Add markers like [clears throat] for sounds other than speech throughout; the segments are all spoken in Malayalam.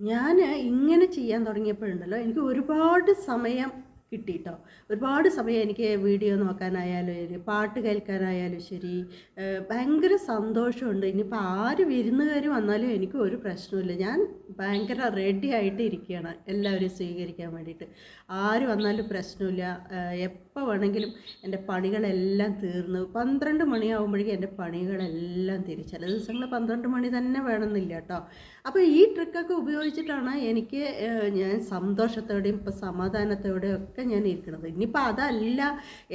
ഞാൻ ഇങ്ങനെ ചെയ്യാൻ തുടങ്ങിയപ്പോഴുണ്ടല്ലോ എനിക്ക് ഒരുപാട് സമയം കിട്ടിയിട്ടോ ഒരുപാട് സമയം എനിക്ക് വീഡിയോ നോക്കാനായാലും ശരി പാട്ട് കേൾക്കാനായാലും ശരി ഭയങ്കര സന്തോഷമുണ്ട്. ഇനിയിപ്പോൾ ആര് വിരുന്നുകാർ വന്നാലും എനിക്ക് ഒരു പ്രശ്നമില്ല ഞാൻ ഭയങ്കര റെഡി ആയിട്ട് ഇരിക്കുകയാണ് എല്ലാവരെയും സ്വീകരിക്കാൻ വേണ്ടിയിട്ട്. ആര് വന്നാലും പ്രശ്നമില്ല. എപ്പോൾ വേണമെങ്കിലും എന്റെ പണികളെല്ലാം തീർന്നു പന്ത്രണ്ട് മണിയാകുമ്പോഴേക്കും എന്റെ പണികളെല്ലാം തീരും. ചില ദിവസങ്ങൾ പന്ത്രണ്ട് മണി തന്നെ വേണമെന്നില്ല കേട്ടോ. അപ്പോൾ ഈ ട്രിക്കൊക്കെ ഉപയോഗിച്ചിട്ടാണ് എനിക്ക് ഞാൻ സന്തോഷത്തോടെയും ഇപ്പോൾ സമാധാനത്തോടെയും ഒക്കെ ഞാൻ ഇരിക്കുന്നത്. ഇനിയിപ്പോൾ അതല്ല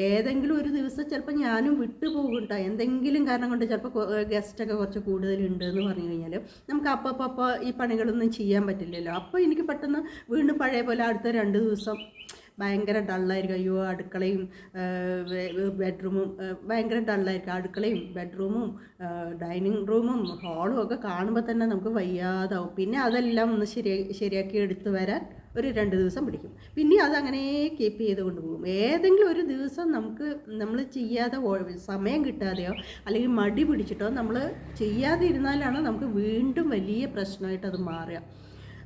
ഏതെങ്കിലും ഒരു ദിവസം ചിലപ്പോൾ ഞാനും വിട്ടുപോകും കേട്ടോ. എന്തെങ്കിലും കാരണം കൊണ്ട് ചിലപ്പോൾ ഗസ്റ്റൊക്കെ കുറച്ച് കൂടുതലുണ്ട് എന്ന് പറഞ്ഞു കഴിഞ്ഞാൽ നമുക്ക് അപ്പോൾ അപ്പോൾ ഈ പണികളൊന്നും ചെയ്യാൻ പറ്റില്ലല്ലോ. അപ്പോൾ എനിക്ക് പെട്ടെന്ന് വീണ്ടും പഴയ പോലെ അടുത്ത രണ്ട് ദിവസം ഭയങ്കര ഡള്ളായിരിക്കും അയ്യോ അടുക്കളയും ബെഡ്റൂമും ഭയങ്കര ഡള്ളായിരിക്കും അടുക്കളയും ബെഡ്റൂമും ഡൈനിങ് റൂമും ഹാളും ഒക്കെ കാണുമ്പോൾ തന്നെ നമുക്ക് വയ്യാതാവും. പിന്നെ അതെല്ലാം ഒന്ന് ശരിയാക്കി ശരിയാക്കി എടുത്ത് വരാൻ ഒരു രണ്ട് ദിവസം പിടിക്കും. പിന്നെ അതങ്ങനെ കീപ്പ് ചെയ്ത് കൊണ്ടുപോകും ഏതെങ്കിലും ഒരു ദിവസം നമുക്ക് നമ്മൾ ചെയ്യാതെ സമയം കിട്ടാതെയോ അല്ലെങ്കിൽ മടി പിടിച്ചിട്ടോ നമ്മൾ ചെയ്യാതെ ഇരുന്നാലാണ് നമുക്ക് വീണ്ടും വലിയ പ്രശ്നമായിട്ട് അത് മാറുക.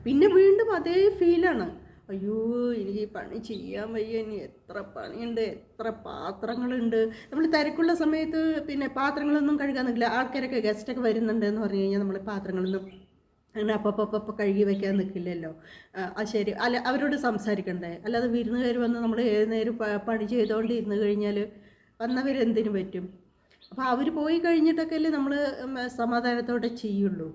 പിന്നെ വീണ്ടും അതേ ഫീലാണ് അയ്യോ എനിക്ക് ഈ പണി ചെയ്യാൻ വയ്യ. ഇനി എത്ര പണിയുണ്ട്? എത്ര പാത്രങ്ങളുണ്ട്? നമ്മൾ തിരക്കുള്ള സമയത്ത് പിന്നെ പാത്രങ്ങളൊന്നും കഴുകാൻ നിൽക്കില്ല ആൾക്കാരൊക്കെ ഗസ്റ്റൊക്കെ വരുന്നുണ്ട് എന്ന് പറഞ്ഞു കഴിഞ്ഞാൽ നമ്മൾ പാത്രങ്ങളൊന്നും അങ്ങനെ അപ്പപ്പപ്പ കഴുകി വെക്കാൻ നിൽക്കില്ലല്ലോ ആ, ആ ശരി. അല്ല അവരോട് സംസാരിക്കണ്ടേ? അല്ലാതെ വിരുന്നുകാർ വന്ന് നമ്മൾ ഏത് നേരം പണി ചെയ്തുകൊണ്ട് ഇരുന്ന് കഴിഞ്ഞാൽ വന്നവരെന്തിനു പറ്റും? അപ്പോൾ അവർ പോയി കഴിഞ്ഞിട്ടൊക്കെ അല്ലേ നമ്മൾ സമാധാനത്തോടെ ചെയ്യുള്ളൂ.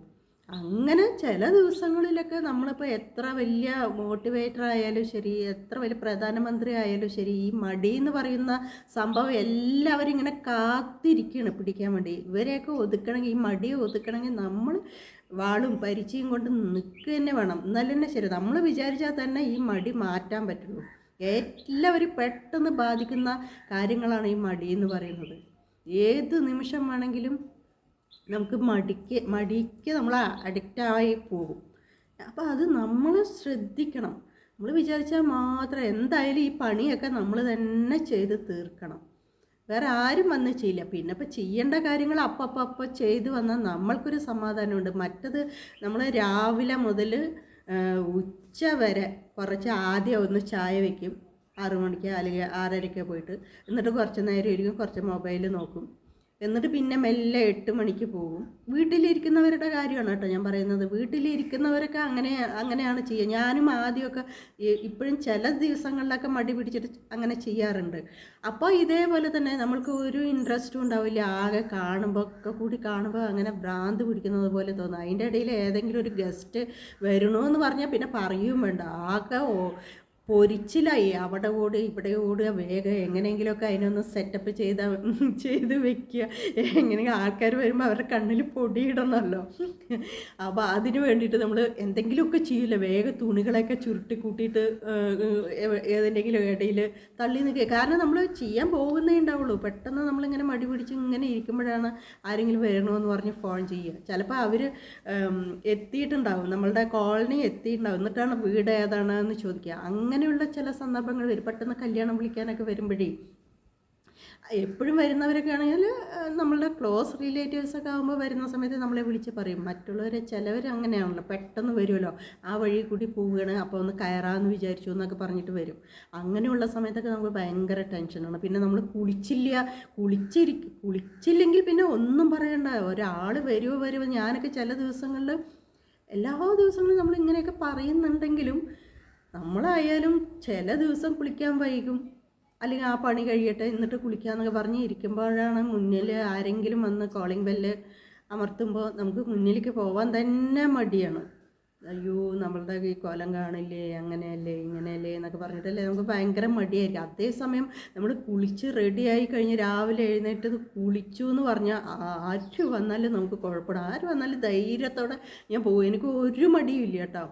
അങ്ങനെ ചില ദിവസങ്ങളിലൊക്കെ നമ്മളിപ്പോൾ എത്ര വലിയ മോട്ടിവേറ്റർ ആയാലും ശരി എത്ര വലിയ പ്രധാനമന്ത്രി ആയാലും ശരി ഈ മടി എന്ന് പറയുന്ന സംഭവം എല്ലാവരും ഇങ്ങനെ കാത്തിരിക്കുകയാണ് പിടിക്കാൻ വേണ്ടി. ഇവരെയൊക്കെ ഒതുക്കണമെങ്കിൽ ഈ മടിയെ ഒതുക്കണമെങ്കിൽ നമ്മൾ വാളും പരിചയം കൊണ്ട് നിൽക്കുക തന്നെ വേണം. എന്നാലും തന്നെ ശരി. നമ്മൾ വിചാരിച്ചാൽ തന്നെ ഈ മടി മാറ്റാൻ പറ്റുള്ളൂ. എല്ലാവരും പെട്ടെന്ന് ബാധിക്കുന്ന കാര്യങ്ങളാണ് ഈ മടി എന്ന് പറയുന്നത്. ഏത് നിമിഷം വേണമെങ്കിലും നമുക്ക് മടിക്ക് മടിക്ക് നമ്മൾ അഡിക്റ്റ് ആയി പോകും. അപ്പോൾ അത് നമ്മൾ ശ്രദ്ധിക്കണം. നമ്മൾ വിചാരിച്ചാൽ മാത്രം എന്തായാലും ഈ പണിയൊക്കെ നമ്മൾ തന്നെ ചെയ്ത് തീർക്കണം. വേറെ ആരും വന്ന് ചെയ്യില്ല. പിന്നെ ഇപ്പോൾ ചെയ്യേണ്ട കാര്യങ്ങൾ അപ്പപ്പോൾ അപ്പം ചെയ്ത് വന്നാൽ നമ്മൾക്കൊരു സമാധാനമുണ്ട്. മറ്റത് നമ്മൾ രാവിലെ മുതൽ ഉച്ച വരെ കുറച്ച് ആദ്യം ഒന്ന് ചായ വയ്ക്കും ആറു മണിക്ക് അല്ലെങ്കിൽ ആറരയ്ക്ക് പോയിട്ട്. എന്നിട്ട് കുറച്ച് നേരം ഇരിക്കും. കുറച്ച് മൊബൈൽ നോക്കും. എന്നിട്ട് പിന്നെ മെല്ലെ എട്ട് മണിക്ക് പോകും. വീട്ടിലിരിക്കുന്നവരുടെ കാര്യമാണ് കേട്ടോ ഞാൻ പറയുന്നത്. വീട്ടിലിരിക്കുന്നവരൊക്കെ അങ്ങനെ അങ്ങനെയാണ് ചെയ്യുക. ഞാനും ആദ്യമൊക്കെ ഇപ്പോഴും ചില ദിവസങ്ങളിലൊക്കെ മടി പിടിച്ചിട്ട് അങ്ങനെ ചെയ്യാറുണ്ട്. അപ്പോൾ ഇതേപോലെ തന്നെ നമ്മൾക്ക് ഒരു ഇൻട്രസ്റ്റും ഉണ്ടാവില്ല. ആകെ കാണുമ്പോൾ ഒക്കെ കൂടി കാണുമ്പോൾ അങ്ങനെ ഭ്രാന്ത് പിടിക്കുന്നത് പോലെ തോന്നും. അതിന്റെ ഇടയിൽ ഏതെങ്കിലും ഒരു ഗസ്റ്റ് വരണമെന്ന് പറഞ്ഞാൽ പിന്നെ പറയുകയും വേണ്ട. ആകെ പൊരിച്ചിലായി. അവിടെ ഓട് ഇവിടെ ഓടുക വേഗം എങ്ങനെയെങ്കിലുമൊക്കെ അതിനൊന്ന് സെറ്റപ്പ് ചെയ്ത ചെയ്ത് വെക്കുക. എങ്ങനെയെങ്കിലും ആൾക്കാർ വരുമ്പോൾ അവരുടെ കണ്ണിൽ പൊടിയിടണമല്ലോ. അപ്പോൾ അതിന് വേണ്ടിയിട്ട് നമ്മൾ എന്തെങ്കിലുമൊക്കെ ചെയ്യില്ല വേഗം തുണികളൊക്കെ ചുരുട്ടി കൂട്ടിയിട്ട് ഏതെങ്കിലും ഇടയിൽ തള്ളി നിൽക്കുക കാരണം നമ്മൾ ചെയ്യാൻ പോകുന്നേ ഉണ്ടാവുള്ളൂ. പെട്ടെന്ന് നമ്മളിങ്ങനെ മടി പിടിച്ച് ഇങ്ങനെ ഇരിക്കുമ്പോഴാണ് ആരെങ്കിലും വരണമെന്ന് പറഞ്ഞ് ഫോൺ ചെയ്യുക. ചിലപ്പോൾ അവർ എത്തിയിട്ടുണ്ടാവും. നമ്മളുടെ കോളനി എത്തിയിട്ടുണ്ടാവും. എന്നിട്ടാണ് വീട് ഏതാണ് എന്ന് ചോദിക്കുക അങ്ങനെയുള്ള ചില സന്ദർഭങ്ങൾ വരും. പെട്ടെന്ന് കല്യാണം വിളിക്കാനൊക്കെ വരുമ്പോഴേ എപ്പോഴും വരുന്നവരൊക്കെ ആണെങ്കിൽ നമ്മളുടെ ക്ലോസ് റിലേറ്റീവ്സ് ഒക്കെ ആകുമ്പോൾ വരുന്ന സമയത്ത് നമ്മളെ വിളിച്ച് പറയും. മറ്റുള്ളവരെ ചിലവർ അങ്ങനെയാണല്ലോ. പെട്ടെന്ന് വരുമല്ലോ. ആ വഴി കൂടി പോവുകയാണ്. അപ്പോൾ ഒന്ന് കയറാമെന്ന് വിചാരിച്ചു എന്നൊക്കെ പറഞ്ഞിട്ട് വരും. അങ്ങനെയുള്ള സമയത്തൊക്കെ നമുക്ക് ഭയങ്കര ടെൻഷനാണ് പിന്നെ നമ്മൾ കുളിച്ചില്ല. കുളിച്ചിരി കുളിച്ചില്ലെങ്കിൽ പിന്നെ ഒന്നും പറയണ്ട. ഒരാൾ വരുമോ വരുമോ ഞാനൊക്കെ ചില ദിവസങ്ങളിൽ എല്ലാ ദിവസങ്ങളും നമ്മൾ ഇങ്ങനെയൊക്കെ പറയുന്നുണ്ടെങ്കിലും നമ്മളായാലും ചില ദിവസം കുളിക്കാൻ വൈകും. അല്ലെങ്കിൽ ആ പണി കഴിയട്ടെ എന്നിട്ട് കുളിക്കാന്നൊക്കെ പറഞ്ഞ് ഇരിക്കുമ്പോഴാണ് മുന്നിൽ ആരെങ്കിലും വന്ന് കോളിംഗ് ബെല്ല് അമർത്തുമ്പോൾ നമുക്ക് മുന്നിലേക്ക് പോകാൻ തന്നെ മടിയാണ്. അയ്യോ നമ്മളുടെ ഈ കോലം കാണില്ലേ അങ്ങനെയല്ലേ ഇങ്ങനെയല്ലേ എന്നൊക്കെ പറഞ്ഞിട്ടല്ലേ നമുക്ക് ഭയങ്കര മടിയായിരിക്കും. അതേസമയം നമ്മൾ കുളിച്ച് റെഡിയായി കഴിഞ്ഞ് രാവിലെ എഴുന്നേറ്റ് കുളിച്ചു എന്ന് പറഞ്ഞാൽ ആര് വന്നാലും നമുക്ക് കുഴപ്പമില്ല. ആര് വന്നാലും ധൈര്യത്തോടെ ഞാൻ പോകും എനിക്ക് ഒരു മടിയും ഇല്ല കേട്ടോ.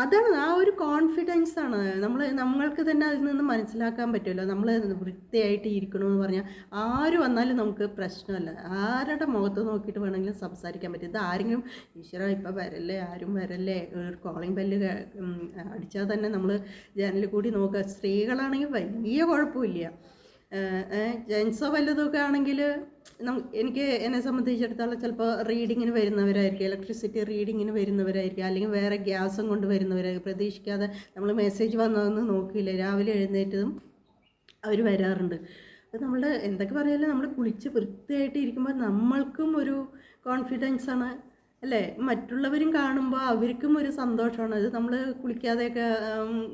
അതാണ് ആ ഒരു കോൺഫിഡൻസ് ആണ്. നമ്മൾ നമ്മൾക്ക് തന്നെ അതിൽ നിന്ന് മനസ്സിലാക്കാൻ പറ്റുമല്ലോ. നമ്മൾ വൃത്തിയായിട്ട് ഇരിക്കണമെന്ന് പറഞ്ഞാൽ ആര് വന്നാലും നമുക്ക് പ്രശ്നമല്ല. ആരുടെ മുഖത്ത് നോക്കിയിട്ട് വേണമെങ്കിലും സംസാരിക്കാൻ പറ്റും. ഇത് ആരെങ്കിലും ഈശ്വര ഇപ്പം വരല്ലേ ആരും വരല്ലേ ഒരു കോളിംഗ് ബെല്ല് അടിച്ചാൽ തന്നെ നമ്മൾ ജനലിൽ കൂടി നോക്കുക. സ്ത്രീകളാണെങ്കിൽ വലിയ കുഴപ്പമില്ല. ജെൻസോ വല്ലതൊക്കെ ആണെങ്കിൽ എനിക്ക് എന്നെ സംബന്ധിച്ചിടത്തോളം ചിലപ്പോൾ റീഡിങ്ങിന് വരുന്നവരായിരിക്കും ഇലക്ട്രിസിറ്റി റീഡിങ്ങിന് വരുന്നവരായിരിക്കും അല്ലെങ്കിൽ വേറെ ഗ്യാസും കൊണ്ട് വരുന്നവരായിരിക്കും. പ്രതീക്ഷിക്കാതെ നമ്മൾ മെസ്സേജ് വന്നതെന്ന് നോക്കിയില്ല. രാവിലെ എഴുന്നേറ്റതും അവർ വരാറുണ്ട്. അപ്പോൾ നമ്മൾ എന്തൊക്കെ പറയാലും നമ്മൾ കുളിച്ച് വൃത്തിയായിട്ട് ഇരിക്കുമ്പോൾ നമ്മൾക്കും ഒരു കോൺഫിഡൻസ് ആണ്. അല്ലേ? മറ്റുള്ളവരും കാണുമ്പോൾ അവർക്കും ഒരു സന്തോഷമാണ്. അത് നമ്മൾ കുളിക്കാതെയൊക്കെ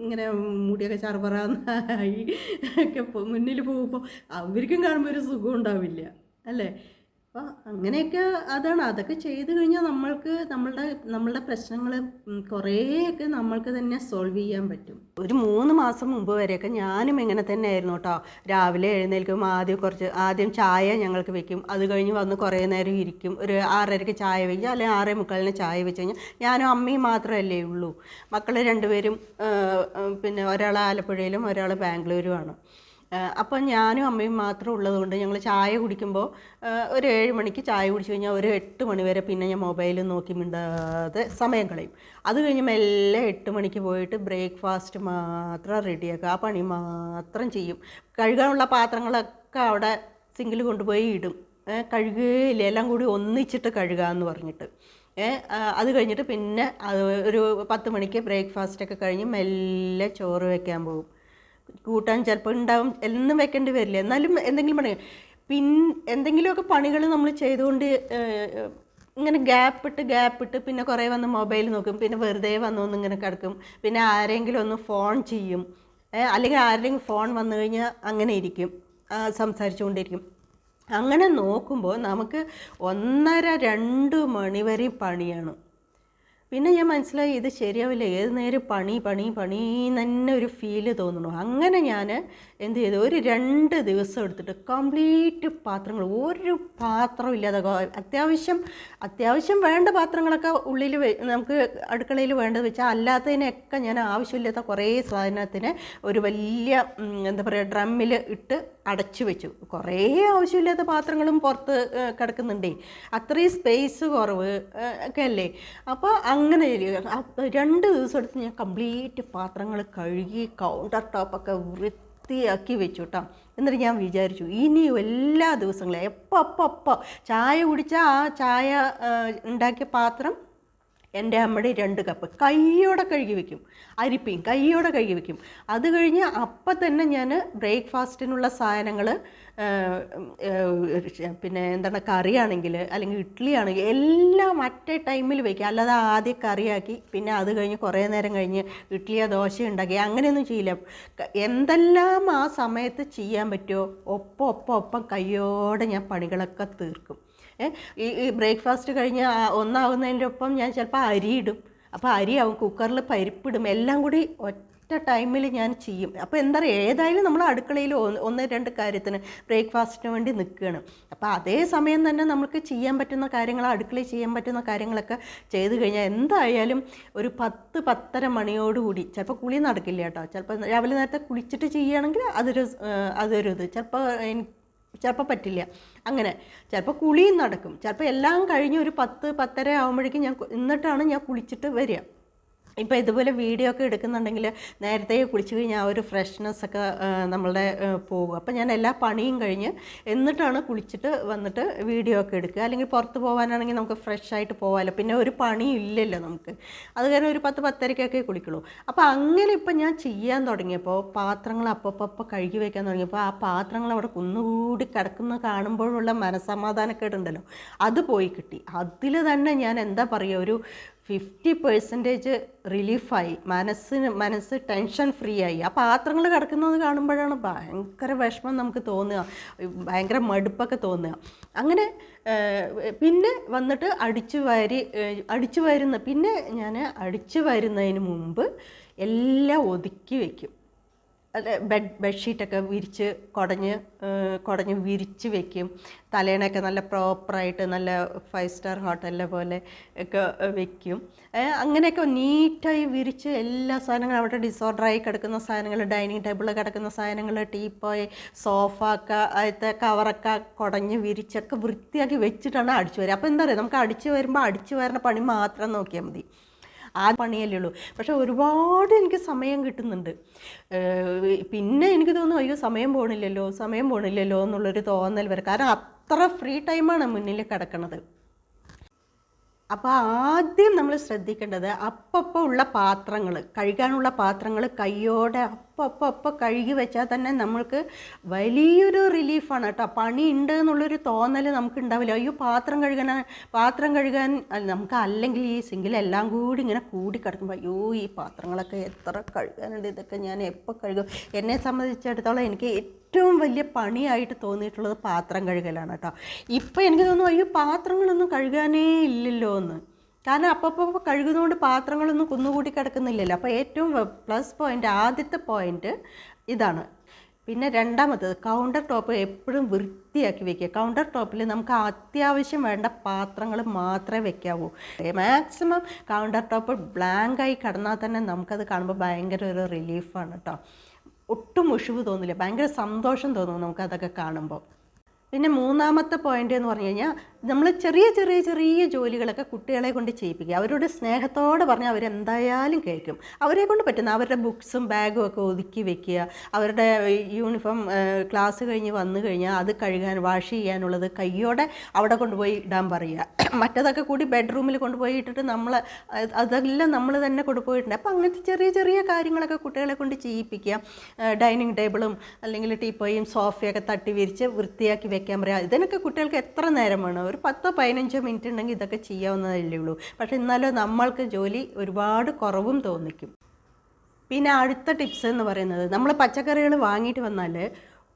ഇങ്ങനെ മുടിയൊക്കെ ചർവറാന്നായി ഒക്കെ മുന്നിൽ പോകുമ്പോൾ അവർക്കും കാണുമ്പോൾ ഒരു സുഖം ഉണ്ടാവില്ല. അല്ലേ? അപ്പോൾ അങ്ങനെയൊക്കെ അതാണ്. അതൊക്കെ ചെയ്തു കഴിഞ്ഞാൽ നമ്മൾക്ക് നമ്മളുടെ നമ്മളുടെ പ്രശ്നങ്ങൾ കുറേയൊക്കെ നമ്മൾക്ക് തന്നെ സോൾവ് ചെയ്യാൻ പറ്റും. ഒരു മൂന്ന് മാസം മുമ്പ് വരെയൊക്കെ ഞാനും ഇങ്ങനെ തന്നെ ആയിരുന്നു കേട്ടോ രാവിലെ എഴുന്നേൽക്കും ആദ്യം കുറച്ച് ആദ്യം ചായ ഞങ്ങൾക്ക് വെക്കും. അത് കഴിഞ്ഞ് വന്ന് കുറേ നേരം ഇരിക്കും. ഒരു ആറരയ്ക്ക് ചായ വെക്കും. അല്ലെങ്കിൽ ആറേ മുക്കാലിന് ചായ വെച്ച് കഴിഞ്ഞാൽ ഞാനും അമ്മയും മാത്രമല്ലേ ഉള്ളൂ. മക്കൾ രണ്ടുപേരും പിന്നെ ഒരാൾ ആലപ്പുഴയിലും ഒരാൾ ബാംഗ്ലൂരുമാണ്. അപ്പോൾ ഞാനും അമ്മയും മാത്രം ഉള്ളതുകൊണ്ട് ഞങ്ങൾ ചായ കുടിക്കുമ്പോൾ ഒരു ഏഴ് മണിക്ക് ചായ കുടിച്ച് കഴിഞ്ഞാൽ ഒരു എട്ട് മണി വരെ പിന്നെ ഞാൻ മൊബൈൽ നോക്കി മിണ്ടാതെ സമയം കളയും. അത് കഴിഞ്ഞ് മെല്ലെ എട്ട് മണിക്ക് പോയിട്ട് ബ്രേക്ക്ഫാസ്റ്റ് മാത്രം റെഡിയാക്കുക. ആ പണി മാത്രം ചെയ്യും. കഴുകാനുള്ള പാത്രങ്ങളൊക്കെ അവിടെ സിങ്കിൽ കൊണ്ടുപോയി ഇടും. കഴുകുകയില്ല എല്ലാം കൂടി ഒന്നിച്ചിട്ട് കഴുകുക എന്ന് പറഞ്ഞിട്ട് അത് കഴിഞ്ഞിട്ട് പിന്നെ ഒരു പത്ത് മണിക്ക് ബ്രേക്ക്ഫാസ്റ്റൊക്കെ കഴിഞ്ഞ് മെല്ലെ ചോറ് വയ്ക്കാൻ പോകും. കൂട്ടാൻ ചിലപ്പോൾ ഉണ്ടാവും എന്നും വെക്കേണ്ടി വരില്ല. എന്നാലും എന്തെങ്കിലും പണി പിൻ എന്തെങ്കിലുമൊക്കെ പണികൾ നമ്മൾ ചെയ്തുകൊണ്ട് ഇങ്ങനെ ഗ്യാപ്പ് ഇട്ട് ഗ്യാപ്പ് ഇട്ട് പിന്നെ കുറേ വന്ന് മൊബൈൽ നോക്കും. പിന്നെ വെറുതെ വന്ന് ഒന്ന് ഇങ്ങനെ കിടക്കും. പിന്നെ ആരെങ്കിലും ഒന്ന് ഫോൺ ചെയ്യും. അല്ലെങ്കിൽ ആരെങ്കിലും ഫോൺ വന്നു കഴിഞ്ഞാൽ അങ്ങനെ ഇരിക്കും. സംസാരിച്ചുകൊണ്ടിരിക്കും. അങ്ങനെ നോക്കുമ്പോൾ നമുക്ക് ഒന്നര രണ്ട് മണിവരെ പണിയാണ്. പിന്നെ ഞാൻ മനസ്സിലായി ഇത് ശരിയാവില്ല. ഏത് നേരം പണി പണി പണി തന്നെ ഒരു ഫീൽ തോന്നുന്നു. അങ്ങനെ ഞാൻ എന്ത് ചെയ്തു? ഒരു രണ്ട് ദിവസം എടുത്തിട്ട് കംപ്ലീറ്റ് പാത്രങ്ങൾ. ഒരു പാത്രം ഇല്ലാതെ അത്യാവശ്യം അത്യാവശ്യം വേണ്ട പാത്രങ്ങളൊക്കെ ഉള്ളിൽ നമുക്ക് അടുക്കളയിൽ വേണ്ടത് വെച്ചാൽ അല്ലാത്തതിനൊക്കെ ഞാൻ ആവശ്യമില്ലാത്ത കുറേ സാധനത്തിന് ഒരു വലിയ എന്താ പറയുക ഡ്രമ്മിൽ ഇട്ട് അടച്ചു വെച്ചു. കുറേ ആവശ്യമില്ലാത്ത പാത്രങ്ങളും പുറത്ത് കിടക്കുന്നുണ്ടേ. അത്രയും സ്പേസ് കുറവ് ഒക്കെ അല്ലേ? അപ്പോൾ അങ്ങനെ രണ്ട് ദിവസം എടുത്ത് ഞാൻ കംപ്ലീറ്റ് പാത്രങ്ങൾ കഴുകി കൗണ്ടർ ടോപ്പൊക്കെ വൃത്തിയാക്കി വെച്ചു കേട്ടോ എന്നിട്ട് ഞാൻ വിചാരിച്ചു ഇനിയും എല്ലാ ദിവസങ്ങളും എപ്പോൾ അപ്പോൾ അപ്പോൾ ചായ കുടിച്ചാൽ ആ ചായ ഉണ്ടാക്കിയ പാത്രം എന്റെ അമ്മയുടെ രണ്ട് കപ്പ് കൈയോടെ കഴുകി വെക്കും. അരിപ്പയും കൈയോടെ കഴുകി വെക്കും. അത് കഴിഞ്ഞ് അപ്പം തന്നെ ഞാൻ ബ്രേക്ക്ഫാസ്റ്റിനുള്ള സാധനങ്ങൾ പിന്നെ എന്താണ് കറിയാണെങ്കിൽ അല്ലെങ്കിൽ ഇഡ്ഡലി ആണെങ്കിൽ എല്ലാം മറ്റേ ടൈമിൽ വയ്ക്കുക. അല്ലാതെ ആദ്യം കറിയാക്കി പിന്നെ അത് കഴിഞ്ഞ് കുറേ നേരം കഴിഞ്ഞ് ഇഡ്ഡലിയോ ദോശ ഉണ്ടാക്കി അങ്ങനെയൊന്നും ചെയ്യില്ല. എന്തെല്ലാം ആ സമയത്ത് ചെയ്യാൻ പറ്റുമോ? ഒപ്പം ഒപ്പം ഒപ്പം കയ്യോടെ ഞാൻ പണികളൊക്കെ തീർക്കും. ഈ ഈ ബ്രേക്ക്ഫാസ്റ്റ് കഴിഞ്ഞ് ഒന്നാവുന്നതിന്റെ ഒപ്പം ഞാൻ ചിലപ്പോൾ അരിയിടും അപ്പോൾ അരിയാവും കുക്കറിൽ പരിപ്പിടും എല്ലാം കൂടി ഒറ്റ ടൈമിൽ ഞാൻ ചെയ്യും. അപ്പോൾ എന്താ പറയുക ഏതായാലും നമ്മൾ അടുക്കളയിൽ ഒന്ന് രണ്ട് കാര്യത്തിന് ബ്രേക്ക്ഫാസ്റ്റിന് വേണ്ടി നിൽക്കുകയാണ് അപ്പോൾ അതേ സമയം തന്നെ നമുക്ക് ചെയ്യാൻ പറ്റുന്ന കാര്യങ്ങൾ അടുക്കളയിൽ ചെയ്യാൻ പറ്റുന്ന കാര്യങ്ങളൊക്കെ ചെയ്ത് കഴിഞ്ഞാൽ എന്തായാലും ഒരു പത്ത് പത്തര മണിയോടുകൂടി ചിലപ്പോൾ കുളി നടക്കില്ല കേട്ടോ. ചിലപ്പോൾ രാവിലെ നേരത്തെ കുളിച്ചിട്ട് ചെയ്യുകയാണെങ്കിൽ അതൊരു അതൊരു ഇത്. ചിലപ്പോൾ ചിലപ്പോൾ പറ്റില്ല. അങ്ങനെ ചിലപ്പോൾ കുളിയും നടക്കും. ചിലപ്പോൾ എല്ലാം കഴിഞ്ഞ് ഒരു പത്ത് പത്തര ആകുമ്പോഴേക്കും ഞാൻ എന്നിട്ടാണ് ഞാൻ കുളിച്ചിട്ട് വരിക. ഇപ്പോൾ ഇതുപോലെ വീഡിയോ ഒക്കെ എടുക്കുന്നുണ്ടെങ്കിൽ നേരത്തെ കുളിച്ച് കഴിഞ്ഞാൽ ആ ഒരു ഫ്രഷ്നെസ് ഒക്കെ നമ്മളുടെ പോകും. അപ്പോൾ ഞാൻ എല്ലാ പണിയും കഴിഞ്ഞ് എന്നിട്ടാണ് കുളിച്ചിട്ട് വന്നിട്ട് വീഡിയോ ഒക്കെ എടുക്കുക. അല്ലെങ്കിൽ പുറത്ത് പോകാനാണെങ്കിൽ നമുക്ക് ഫ്രഷ് ആയിട്ട് പോകാമല്ലോ പിന്നെ ഒരു പണിയും ഇല്ലല്ലോ നമുക്ക്. അത് കാരണം ഒരു പത്ത് പത്തരയ്ക്കൊക്കെ കുളിക്കുള്ളൂ. അപ്പോൾ അങ്ങനെ ഇപ്പം ഞാൻ ചെയ്യാൻ തുടങ്ങിയപ്പോൾ പാത്രങ്ങൾ അപ്പപ്പോൾ കഴുകി വയ്ക്കാൻ തുടങ്ങിയപ്പോൾ ആ പാത്രങ്ങൾ അവിടെ കുന്നുകൂടി കിടക്കുന്ന കാണുമ്പോഴുള്ള മനസമാധാനക്കേടുണ്ടല്ലോ അത് പോയി കിട്ടി. അതിൽ തന്നെ ഞാൻ എന്താ പറയുക ഒരു ഫിഫ്റ്റി പെർസെന്റേജ് റിലീഫായി. മനസ്സിന് മനസ്സ് ടെൻഷൻ ഫ്രീ ആയി ആ പാത്രങ്ങൾ കിടക്കുന്നത് കാണുമ്പോഴാണ് ഭയങ്കര വിഷമം നമുക്ക് തോന്നുക. ഭയങ്കര മടുപ്പൊക്കെ തോന്നുക. അങ്ങനെ പിന്നെ വന്നിട്ട് അടിച്ചു വാരി അടിച്ചു വാരുന്ന പിന്നെ ഞാൻ അടിച്ചു വാരുന്നതിന് മുമ്പ് എല്ലാം ഒതുക്കി വയ്ക്കും ബെഡ് ബെഡ്ഷീറ്റൊക്കെ വിരിച്ച് കുടഞ്ഞ് കുടഞ്ഞ് വിരിച്ച് വെക്കും. തലേണയൊക്കെ നല്ല പ്രോപ്പറായിട്ട് നല്ല ഫൈവ് സ്റ്റാർ ഹോട്ടലിലെ പോലെ ഒക്കെ വെക്കും. അങ്ങനെയൊക്കെ നീറ്റായി വിരിച്ച് എല്ലാ സാധനങ്ങളും അവിടെ ഡിസോർഡറായി കിടക്കുന്ന സാധനങ്ങൾ ഡൈനിങ് ടേബിളിൽ കിടക്കുന്ന സാധനങ്ങൾ ടീപ്പോയ് സോഫ ഒക്കെ അതിലത്തെ കവറൊക്കെ കുടഞ്ഞ് വിരിച്ചൊക്കെ വൃത്തിയാക്കി വെച്ചിട്ടാണ് അടിച്ചു വരിക. അപ്പോൾ എന്താ പറയുക നമുക്ക് അടിച്ചു വരുമ്പോൾ അടിച്ചു വരുന്ന പണി മാത്രം നോക്കിയാൽ മതി. ആ പണിയല്ലേ ഉള്ളൂ. പക്ഷെ ഒരുപാട് എനിക്ക് സമയം കിട്ടുന്നുണ്ട്. പിന്നെ എനിക്ക് തോന്നുന്നു അയ്യോ സമയം പോണില്ലല്ലോ സമയം പോണില്ലല്ലോ എന്നുള്ളൊരു തോന്നൽ വരെ. കാരണം അത്ര ഫ്രീ ടൈമാണ് മുന്നിൽ കിടക്കുന്നത് അപ്പോൾ ആദ്യം നമ്മൾ ശ്രദ്ധിക്കേണ്ടത് അപ്പപ്പോൾ ഉള്ള പാത്രങ്ങൾ കഴുകാനുള്ള പാത്രങ്ങൾ കയ്യോടെ അപ്പം അപ്പം കഴുകി വെച്ചാൽ തന്നെ നമ്മൾക്ക് വലിയൊരു റിലീഫാണ് കേട്ടോ. പണി ഉണ്ട് എന്നുള്ളൊരു തോന്നൽ നമുക്ക് ഉണ്ടാവില്ല അയ്യോ പാത്രം കഴുകാൻ പാത്രം കഴുകാൻ നമുക്ക് അല്ലെങ്കിൽ ഈ സിങ്കിൽ എല്ലാം കൂടി ഇങ്ങനെ കൂടി കിടക്കുമ്പോൾ അയ്യോ ഈ പാത്രങ്ങളൊക്കെ എത്ര കഴുകാനുണ്ട് ഇതൊക്കെ ഞാൻ എപ്പോൾ കഴുകും? എന്നെ സംബന്ധിച്ചിടത്തോളം എനിക്ക് ഏറ്റവും വലിയ പണിയായിട്ട് തോന്നിയിട്ടുള്ളത് പാത്രം കഴുകലാണ് കേട്ടോ. ഇപ്പം എനിക്ക് തോന്നുന്നു അയ്യോ പാത്രങ്ങളൊന്നും കഴുകാനേ ഇല്ലല്ലോ എന്ന് കാരണം അപ്പോൾ കഴുകുന്നതുകൊണ്ട് പാത്രങ്ങളൊന്നും കുന്നുകൂടി കിടക്കുന്നില്ലല്ലോ. അപ്പോൾ ഏറ്റവും പ്ലസ് പോയിന്റ് ആദ്യത്തെ പോയിന്റ് ഇതാണ്. പിന്നെ രണ്ടാമത്തത് കൗണ്ടർ ടോപ്പ് എപ്പോഴും വൃത്തിയാക്കി വെക്കുക. കൗണ്ടർ ടോപ്പിൽ നമുക്ക് അത്യാവശ്യം വേണ്ട പാത്രങ്ങൾ മാത്രമേ വെക്കാവൂ. മാക്സിമം കൗണ്ടർ ടോപ്പ് ബ്ലാങ്കായി കിടന്നാൽ തന്നെ നമുക്കത് കാണുമ്പോൾ ഭയങ്കര ഒരു റിലീഫാണ് കേട്ടോ ഒട്ടും മുഷിവ് തോന്നില്ല. ഭയങ്കര സന്തോഷം തോന്നും നമുക്കതൊക്കെ കാണുമ്പോൾ. പിന്നെ മൂന്നാമത്തെ പോയിന്റ് എന്ന് പറഞ്ഞു കഴിഞ്ഞാൽ നമ്മൾ ചെറിയ ചെറിയ ചെറിയ ജോലികളൊക്കെ കുട്ടികളെ കൊണ്ട് ചെയ്യിപ്പിക്കുക. അവരോട് സ്നേഹത്തോടെ പറഞ്ഞാൽ അവരെന്തായാലും കേൾക്കും. അവരെ കൊണ്ട് പറ്റുന്ന അവരുടെ ബുക്സും ബാഗും ഒക്കെ ഒതുക്കി വെക്കുക. അവരുടെ യൂണിഫോം ക്ലാസ് കഴിഞ്ഞ് വന്നു കഴിഞ്ഞാൽ അത് കഴുകാൻ വാഷ് ചെയ്യാനുള്ളത് കയ്യോടെ അവിടെ കൊണ്ടുപോയി ഇടാൻ പറയുക. [clears throat] മറ്റതൊക്കെ കൂടി ബെഡ്റൂമിൽ കൊണ്ടുപോയി ഇട്ടിട്ട് നമ്മൾ അതെല്ലാം നമ്മൾ തന്നെ കൊണ്ടുപോയിട്ടുണ്ട് അപ്പോൾ അങ്ങനത്തെ ചെറിയ ചെറിയ കാര്യങ്ങളൊക്കെ കുട്ടികളെ കൊണ്ട് ചെയ്യിപ്പിക്കുക. ഡൈനിങ് ടേബിളും അല്ലെങ്കിൽ ടീപ്പോയും സോഫയൊക്കെ തട്ടി വിരിച്ച് വൃത്തിയാക്കി വെക്കാൻ പറയുക. ഇതിനൊക്കെ കുട്ടികൾക്ക് എത്ര നേരം വേണം? ഒരു പത്തോ പതിനഞ്ചോ മിനിറ്റ് ഉണ്ടെങ്കിൽ ഇതൊക്കെ ചെയ്യാവുന്നതല്ലേ ഉള്ളൂ. പക്ഷേ എന്നാലോ നമ്മൾക്ക് ജോലി ഒരുപാട് കുറവും തോന്നിക്കും. പിന്നെ അടുത്ത ടിപ്സ് എന്ന് പറയുന്നത് നമ്മൾ പച്ചക്കറികൾ വാങ്ങിയിട്ട് വന്നാൽ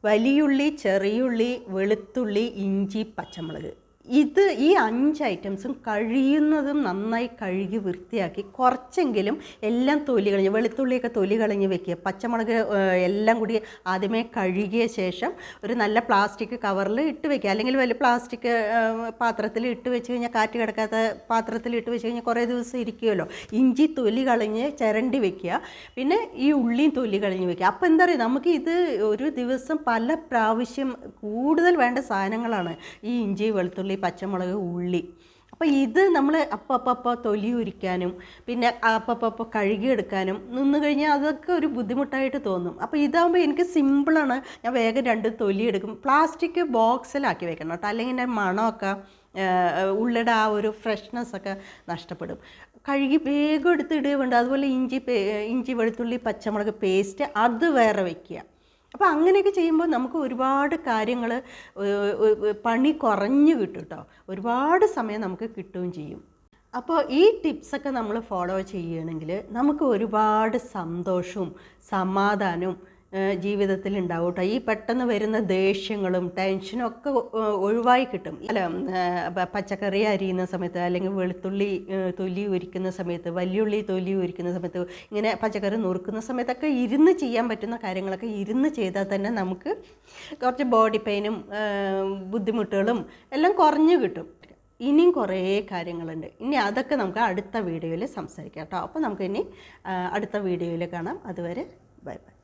വലിയുള്ളി ചെറിയുള്ളി വെളുത്തുള്ളി ഇഞ്ചി പച്ചമുളക്. ഇത് ഈ അഞ്ച് ഐറ്റംസും കഴിയുന്നതും നന്നായി കഴുകി വൃത്തിയാക്കി കുറച്ചെങ്കിലും എല്ലാം തൊലി കളഞ്ഞ് വെളുത്തുള്ളിയൊക്കെ തൊലി കളഞ്ഞ് വെക്കുക. പച്ചമുളക് എല്ലാം കൂടി ആദ്യമേ കഴുകിയ ശേഷം ഒരു നല്ല പ്ലാസ്റ്റിക് കവറിൽ ഇട്ട് വെക്കുക. അല്ലെങ്കിൽ വലിയ പ്ലാസ്റ്റിക് പാത്രത്തിൽ ഇട്ട് വെച്ച് കഴിഞ്ഞാൽ കാറ്റ് കിടക്കാത്ത പാത്രത്തിൽ ഇട്ട് വെച്ച് കഴിഞ്ഞാൽ കുറേ ദിവസം ഇരിക്കുമല്ലോ ഇഞ്ചി തൊലി കളഞ്ഞ് ചിരണ്ടി വെക്കുക. പിന്നെ ഈ ഉള്ളിയും തൊലി കളഞ്ഞ് വെക്കുക. അപ്പോൾ എന്താ പറയുക നമുക്ക് ഇത് ഒരു ദിവസം പല പ്രാവശ്യം കൂടുതൽ വേണ്ട സാധനങ്ങളാണ് ഈ ഇഞ്ചി വെളുത്തുള്ളി പച്ചമുളക് ഉള്ളി. അപ്പോൾ ഇത് നമ്മൾ അപ്പപ്പോൾ തൊലി ഉരിക്കാനും പിന്നെ അപ്പപ്പോൾ കഴുകിയെടുക്കാനും നിന്ന് കഴിഞ്ഞാൽ അതൊക്കെ ഒരു ബുദ്ധിമുട്ടായിട്ട് തോന്നും. അപ്പോൾ ഇതാകുമ്പോൾ എനിക്ക് സിമ്പിളാണ് ഞാൻ വേഗം രണ്ട് തൊലി എടുക്കും. പ്ലാസ്റ്റിക് ബോക്സിലാക്കി വെക്കണം കേട്ടോ. അല്ലെങ്കിൽ എന്റെ മണമൊക്കെ ഉള്ളിയുടെ ആ ഒരു ഫ്രഷ്നെസ് ഒക്കെ നഷ്ടപ്പെടും. കഴുകി വേഗം എടുത്ത് ഇടുകയുണ്ട് അതുപോലെ ഇഞ്ചി ഇഞ്ചി വെളുത്തുള്ളി പച്ചമുളക് പേസ്റ്റ് അത് വേറെ വയ്ക്കുക അപ്പോൾ അങ്ങനെയൊക്കെ ചെയ്യുമ്പോൾ നമുക്ക് ഒരുപാട് കാര്യങ്ങൾ പണി കുറഞ്ഞു കിട്ടും കേട്ടോ ഒരുപാട് സമയം നമുക്ക് കിട്ടുകയും ചെയ്യും. അപ്പോൾ ഈ ടിപ്സൊക്കെ നമ്മൾ ഫോളോ ചെയ്യുകയാണെങ്കിൽ നമുക്ക് ഒരുപാട് സന്തോഷവും സമാധാനവും ജീവിതത്തിൽ ഉണ്ടാവും കേട്ടോ ഈ പെട്ടെന്ന് വരുന്ന ദേഷ്യങ്ങളും ടെൻഷനും ഒക്കെ ഒഴിവായി കിട്ടും. അല്ല പച്ചക്കറി അരിയുന്ന സമയത്ത് അല്ലെങ്കിൽ വെളുത്തുള്ളി തൊലി ഉരിക്കുന്ന സമയത്ത് വലിയുള്ളി തൊലി ഉരിക്കുന്ന സമയത്ത് ഇങ്ങനെ പച്ചക്കറി നുറുക്കുന്ന സമയത്തൊക്കെ ഇരുന്ന് ചെയ്യാൻ പറ്റുന്ന കാര്യങ്ങളൊക്കെ ഇരുന്ന് ചെയ്താൽ തന്നെ നമുക്ക് കുറച്ച് ബോഡി പെയിനും ബുദ്ധിമുട്ടുകളും എല്ലാം കുറഞ്ഞു കിട്ടും. ഇനിയും കുറേ കാര്യങ്ങളുണ്ട്. ഇനി അതൊക്കെ നമുക്ക് അടുത്ത വീഡിയോയിൽ സംസാരിക്കാം കേട്ടോ. അപ്പോൾ നമുക്ക് ഇനി അടുത്ത വീഡിയോയിൽ കാണാം. അതുവരെ ബൈ ബൈ.